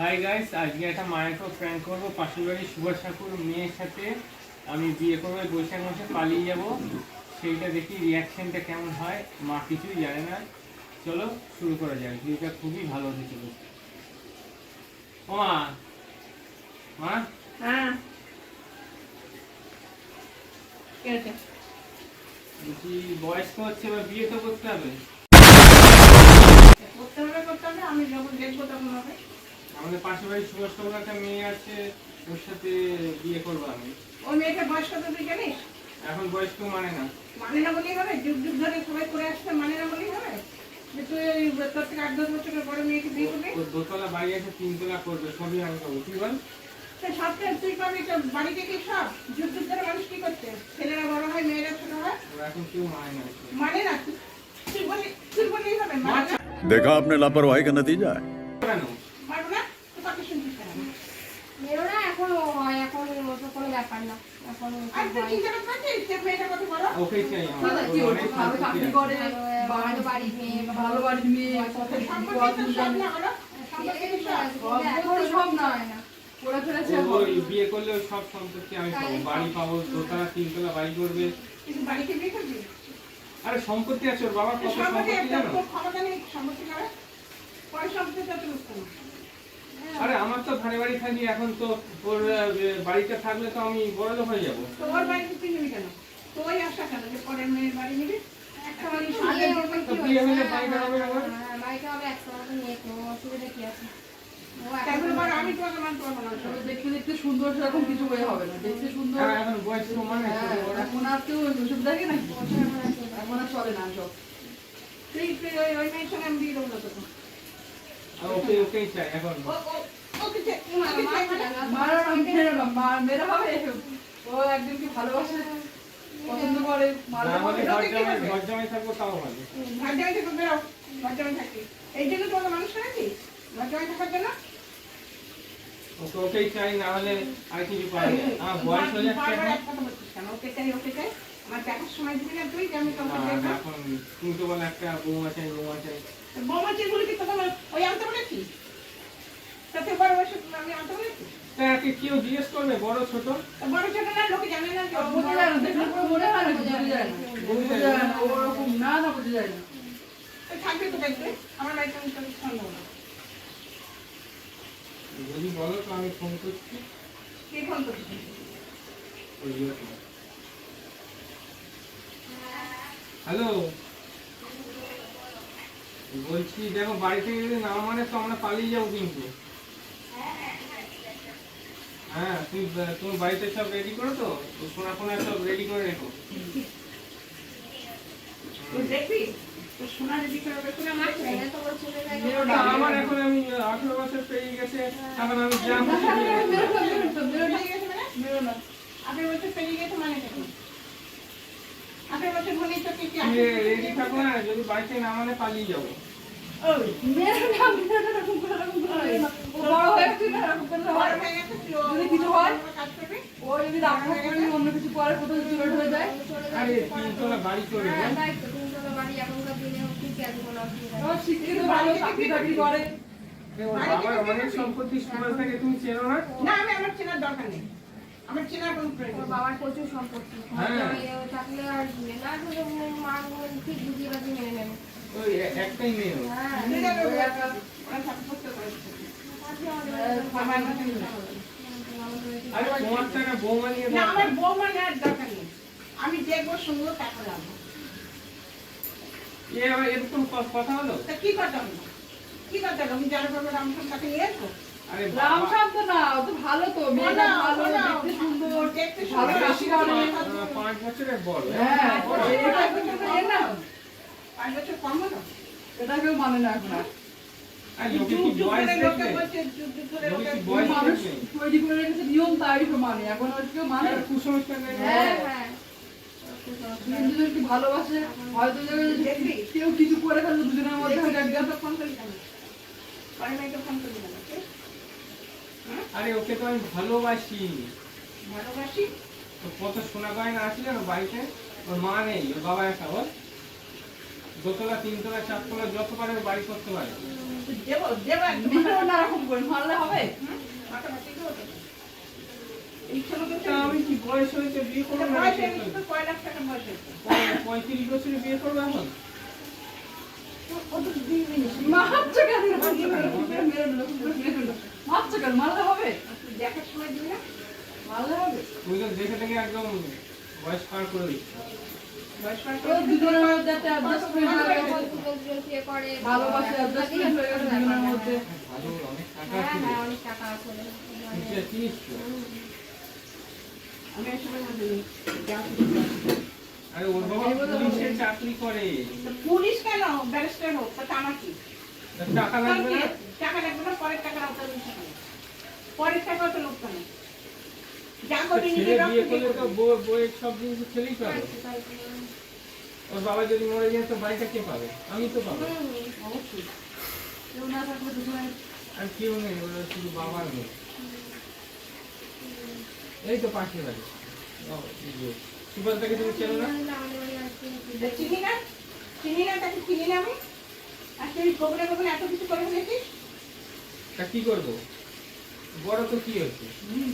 Hi guys আজকে একটা মায়ের প্র্যাঙ্ক করব। পাশের বাড়ি সুভাষ ঠাকুর মেয়ের সাথে। আমি বিয়ে করব বৈশাখ মাসে পালিয়ে যাব। সেইটা দেখি রিয়াকশনটা কেমন হয় মা কিছুই জানে না। চলো শুরু করা যাক ভিডিওটা খুবই ভালো হতে চলেছে। ও মা মা? হ্যাঁ। আছে? বলছি বয়স তো হচ্ছে এবার বিয়ে তো করতে হবে। করতে হবে করতে হবে আমি যখন দেখব তখন হবে। আমাদের পাশের বাড়ি সুভাষ ঠাকুর একটা মেয়ে আছে ওর সাথে বিয়ে করবো আমি ওই মেয়েটা বয়স কত তুই জানিস এখন বয়স কেউ মানে না মানে না বলেই হবে যুগ যুগ ধরে সবাই করে আসছে মানে না বলেই হবে যে তুই ওই তোর থেকে আট দশ বছরের বড় মেয়েকে বিয়ে করবি ওর দোতলা বাড়ি আছে তিনতলা করবে সবই আমি পাবো কি বল তো সবটা তুই পাবি তো বাড়িতে কি সব যুগ যুগ ধরে মানুষ কি করছে ছেলেরা বড় হয় মেয়েরা ছোট হয় ওর এখন কেউ মানে না মানে না তুই- তুই বলি তুই বলেই হবে মানে না देखा आपने लापरवाही का नतीजा है চাই ভালো বাড়ির মেয়ে ভালো বাড়ির মেয়ে সব না। বিয়ে করলে সব সম্পত্তি আমি পাবো। বাড়ি পাবো দোতলা তিনতলা বাড়ি করবে। বাড়িতে বিয়ে করবি? আরে সম্পত্তি আছে ওর বাবার কত সম্পত্তি জানো? ক্ষমতা নেই সম্পত্তি পরে সম্পত্তি আরে আমার তো ভাড়ে বাড়ি থাকি এখন তো ওর বাড়িতে থাকলে তো আমি বড় লোক হয়ে যাব। তো ওর বাড়িতে তুই নিবি কেন? তোই আশা কেন? যে পরের মেয়ের বাড়ি নিবি? একটা বাড়ি কি? বাড়িটা হবে? হ্যাঁ, বাড়িটা হবে একশো মতো নিয়ে তো অসুবিধা কি আছে? আমি তোমাকে মানতে পারব না। দেখতে দেখতে সুন্দর সেরকম কিছু হয়ে হবে না। দেখতে সুন্দর এখন বয়স তো মানে হ্যাঁ, এখন আর কেউ নাকি এখন চলে না সব। ওই ওই মেয়ের সঙ্গে আমি বিয়ে দেবো না ওকে ওকেই চাই এখন। ও ও ওকে চাই মা, ওকে মা চাই খাবে মানে না। মারা না মা হবে। ও একদিনকে ভালোবাসে পছন্দ করে হলে ঘর জামাই থাকব তাও ভালো। ঘর জামাই থেকে বেরো ঘর জামাই থাকবি। এই জন্য তোমাকে মানুষ করেছি। ঘর জামাই থাকার জন্য? ওকে ওকেই চাই না হলে আর কিছু পাই না আমার বয়স হয়ে যাচ্ছে বারবার এখন। এক কথা বলছিস কেন? ওকে চাই, ওকে চাই। আমার দেখার সময় দিবি না তুই আমি তোকে না, দেখব? এখন তুমি তো বলে একটা বৌমা চাই বৌমা চাই বৌমা চেয়েগুলো কি তোকে ওই আনতে বলেছি? তাতে বড় বয়সে আমি আনতে বলেছি? তা কেউ জিজ্ঞেস করবে বড় ছোট বড় ছোট না, লোকে জানে না বোঝা। যায় না দেখলে পুরো না বোঝা যায় না বোঝা যায় না ওরকম না না বোঝা যায় না থাকবে তো দেখবে। আমার আমি ফোন না। যদি বলো তো আমি ফোন করছি কে ফোন ইয়েতে। হ্যালো বলছি দেখো বাড়ি থেকে যদি না মানে তো আমরা পালিয়ে যাব কিন্তু। হ্যাঁ তুমি তুমি বাড়িতে সব রেডি করো তো? সোনা ফোনা সব রেডি করে রেখো। দেখবি? আমার এখন আমি আঠারো বছর পেরিয়ে গেছে। এখন পেরিয়ে গেছে মানে? রেডি থাকো না যদি বাড়িতে না মানে পালিয়ে যাব। সম্পত্তি সুবাস থাকে তুমি চেনো না? না, আমি আমার চেনার দরকার নেই। আমার চেনার কোনো প্রয়োজন বাবার প্রচুর সম্পত্তি। হ্যাঁ। থাকলে আর না মা ঠিক বুঝিয়ে মেনে নেবে। ওই একটাই মেয়ে হ্যাঁ ওরা কথা। আমি দেখব শুনব তারপরে এরকম কথা হলো? তা কি কথা হবে কি করতে হবে আমি যারা করব রামসন তাকে নিয়ে আসব? আরে রাম শান্ত না তো ভালো তো মেয়েটা ভালো দেখতে সুন্দর দেখতে ভালো সুন্দর, করে পাঁচ বছরের বড়। হ্যাঁ এটা পাঁচ বছর না? পাঁচ বছর কম হলো এটা কেউ মানে না এখন করে নিয়ম তাই মানে এখন কেউ মানে কুসংস্কার হ্যাঁ হ্যাঁ ভালোবাসে হয়তো কেউ কিছু করে ফেলল দুজনের মধ্যে ফোন? পরে মেয়েকে ফোন তুই? আরে ওকে তো আমি ভালোবাসি। ভালোবাসি? কত সোনা গয়না আসলে ওর বাড়িতে? ওর মা নেই ওর বাবা একা ওর দোতলা তিনতলা চারতলা যত পারে বাড়ি করতে পারে। দেবো দেবো একদম। করে মারলে হবে? আমি কি বয়স হয়েছে বিয়ে করব পঁয়ত্রিশ বছরে বিয়ে করব এখন? কেন? মারছে কেন মারলে হবে দেখার সময় দিবি না মারলে হবে তুই তো দেখে দেখে একদম বয়স পার করে দিচ্ছি হয়ে হয়ে হ্যাঁ হ্যাঁ পুলিশে চাকরি করে পুলিশ কেন ব্যারিস্টার হোক তা আমার কি টাকা লাগবে না? টাকা লাগবে না পরের টাকা আওতায় হবে। পরের টাকা তো লোক কেন যা করবি ছেলে বিয়ে করলে তো বউ- বউয়ের সব জিনিস ছেলেই পাবে। ওর বাবা যদি মরে যায় তো বাড়িটা কে পাবে? আমি তো পাবো। অবশ্যই। কেউ না থাকলে দুজনের আর কেউ নেই ওরা শুধু বাবার এই তো পাশে বাড়ি। এই সুভাষদাকে তুমি চেনো না চিনি না। চিনি না তাকে চিনি না আমি? আর তুই গোবরে গোবরে এত কিছু করে ফেলেছিস তা কি করব? বড় তো কি হয়েছে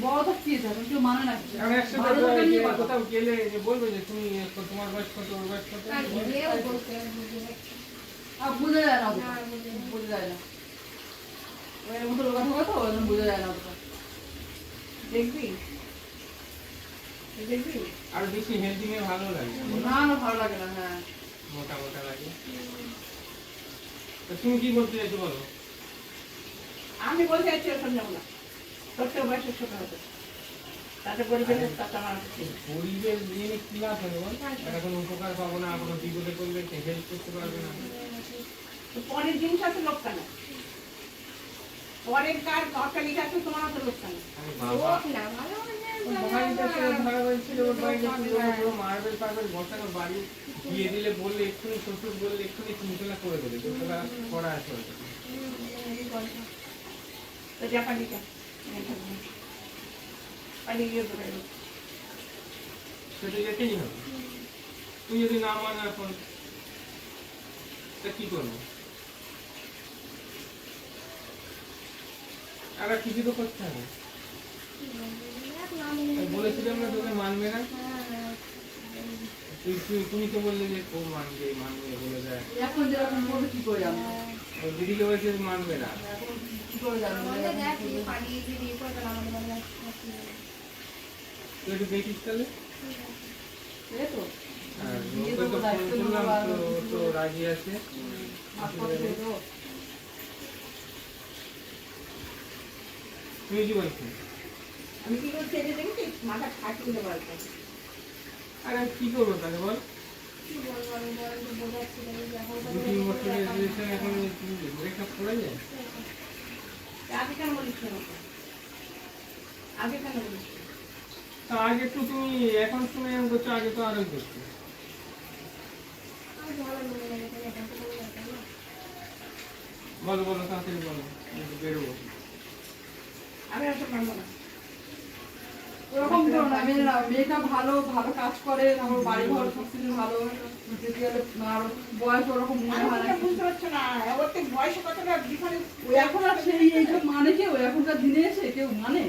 বড় তো কি আছে কেউ মানে না। কিছু। একসাথে ভালো লোকের নিয়ে যে পাবো। কোথাও গেলে যে বলবে যে তুমি তোমার বয়স কত ওর বয়স কত? আর বোঝা যায় না অতটা। যায় না। ওই মতো লোকাল কথা ওই জন্য যায় না দেখবি? দেখবি? আর বেশি হেলদি মেয়ে ভালো লাগে। না ভালো লাগে না হ্যাঁ। মোটা মোটা লাগে। তুমি কি বলতে চাইছো বলো? আমি বলতে চাইছি ওসব যাব না তোর থেকে বয়সের ছোট হতে তাতে পরিবেশ তাতে আমার পরিবেশ নিয়ে কি লাভ হবে বল এটা কোনো উপকার পাবো না কোনো বিপদে পড়লে হেল্প করতে পারবে না। তো পরের জিনিস আছে লোক কেন পরের কার অট্টালিকা আছে তোমার অত লোক কেন বাবা। বাড়িতে তো ধারাবাহিক ওর বাড়িতে পুরো পুরো মার্বেল পার্বেল বসানো বাড়ি দিয়ে দিলে বললে এক্ষুনি শ্বশুর বললে এক্ষুনি তিনতলা করে দেবে দুতলা করা আছে ওটা তো যা পালিকা পালিয়ে গিয়ে দৌড়ে এলো। সেটা যেতেই হবে। তুই যদি না মানে এখন তা কি করব? আর কিছু তো করতে হবে। বলেছিলাম না তোকে মানবে না? তুমি তো বললে যে ও মানবে মানবে বলে দেয়। এখন যেরকম করবে কি করে ও দিদিকে বলেছে মানবে না। কি করে জানব? তুই একটু দেখিস তাহলে। তো। তো তো রাজি আছে। তুই কি বলছিস? আমি কি করছি এটা দেখেছিস? মাথা দেবো আর কি। আমি কি করব তাহলে বল? আগে কেন বলিস আগে কেন বলিস তা আগে তো তুমি এখন শুনে এরকম করছ আগে তো আরোই করছ। বলো বলো তাড়াতাড়ি বলো বেরোবো। আমি না। ওরকম তো না মেয়েরা মেয়েটা ভালো ভালো কাজ করে আমার বাড়ি ঘর সব কিছু ভালো আর বয়স ওরকম মনে হয় না। বুঝতে পারছ না ওর তো বয়সে কতটা ডিফারেন্স এখন আর সেই এইসব মানে কেউ এখনকার দিনে এসে কেউ মানে?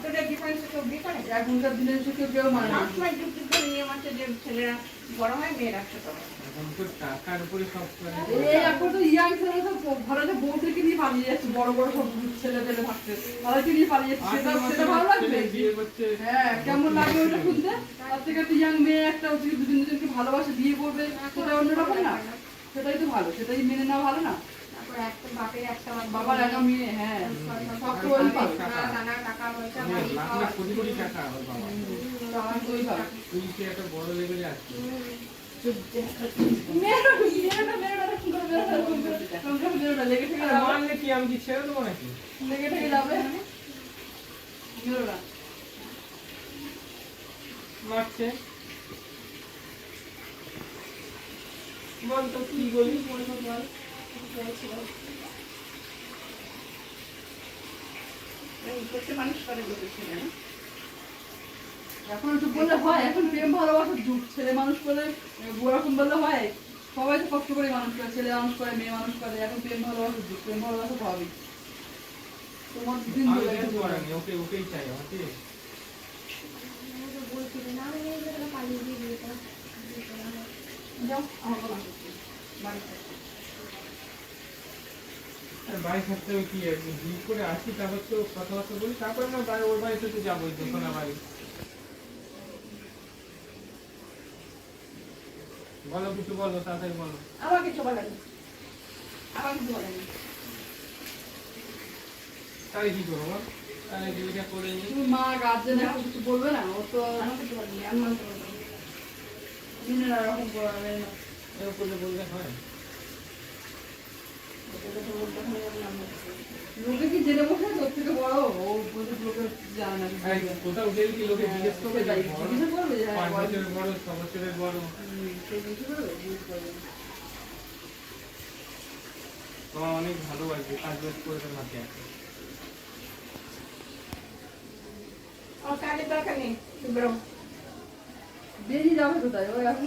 অতটা ডিফারেন্স কেউ বিয়ে করে এখনকার দিনে এসে কেউ কেউ মানে না। সবসময় যুগ যুগ ধরে নিয়ম আছে যে ছেলেরা বড় হয় মেয়েরা ছোট হয়। এখন তো টাকার উপরে সব এই এখন তো ইয়াং ছেলে তো ঘরে তো বউদেরকে নিয়ে পালিয়ে যাচ্ছে বড় বড় সব ছেলে পেলে তাদেরকে নিয়ে পালিয়ে যাচ্ছে সেটা সেটা ভালো লাগবে? হ্যাঁ কেমন লাগে ওটা শুনতে? তার থেকে একটা ইয়াং মেয়ে একটা হচ্ছে দুজন দুজনকে ভালোবাসে বিয়ে করবে সেটা অন্যরকম না। সেটাই তো ভালো সেটাই মেনে নেওয়া ভালো না। বাবার একা মেয়ে হ্যাঁ। সব তো টাকা পয়সা লাখ লাখ কোটি কোটি টাকা ওর বাবা। আমার তো ওই তুই কি একটা বড় লেভেলে আমি কি ছেড়ে দেবো নাকি? লেগে থেকে যাবে? মারছে। বল তো কি বলি? বল? এই করতে মানুষ করে বলেছিল এখন একটু বললে হয় এখন প্রেম ভালোবাসার যুগ। ছেলে মানুষ করে ওরকম বললে হয় সবাই তো কষ্ট করে মানুষ করে ছেলে মানুষ করে মেয়ে মানুষ করে এখন প্রেম ভালোবাসার যুগ প্রেম ভালোবাসা তো তোমার দিন ওকে ওকেই চাই আমাকে আমি তো বলছিল না আমি এই জায়গাটা পালিয়ে দিয়ে বিয়ে করা বিয়ে করা হয়। যাও আমার কোনো আপত্তি নেই। বাড়ি থাকতে কি আর করে আসি তারপর তো কথাবার্তা বলি তারপরে না বাড়ি ওর বাড়িতে তো যাবোই তো সোনা বাড়ি। বলো কিছু বলো তাড়াতাড়ি বলো। আমার কিছু বলেনি আমার কিছু বলেনি তাহলে কি করব তাহলে বিয়েটা করে নিই মা গার্জেন এখন কিছু বলবে না? ও তো আমার কিছু বলেনি আমি মানতে পারব না। দিনে এরকম করবে এরকম করলে বললে হয় ওকে যখন বলতে হবে, আমি মানতে পারব না। লোকে কি জেনে তাই, জিজ্ঞাসা অনেক ভালোবাসবে কাজ বাজ করবে মাকে আছে বেরিয়ে যাবে কোথায়? ও এখন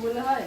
বলে হয়।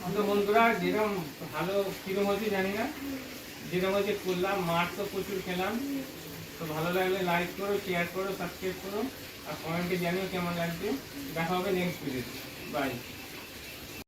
তো বন্ধুরা যেরকম ভালো কিরম হয়েছে জানি না। যেরকম হয়েছে করলাম মাঠ তো প্রচুর খেলাম। তো ভালো লাগলে লাইক করো শেয়ার করো সাবস্ক্রাইব করো। আর কমেন্টে জানিও কেমন লাগবে দেখা হবে নেক্সট ভিডিওতে বাই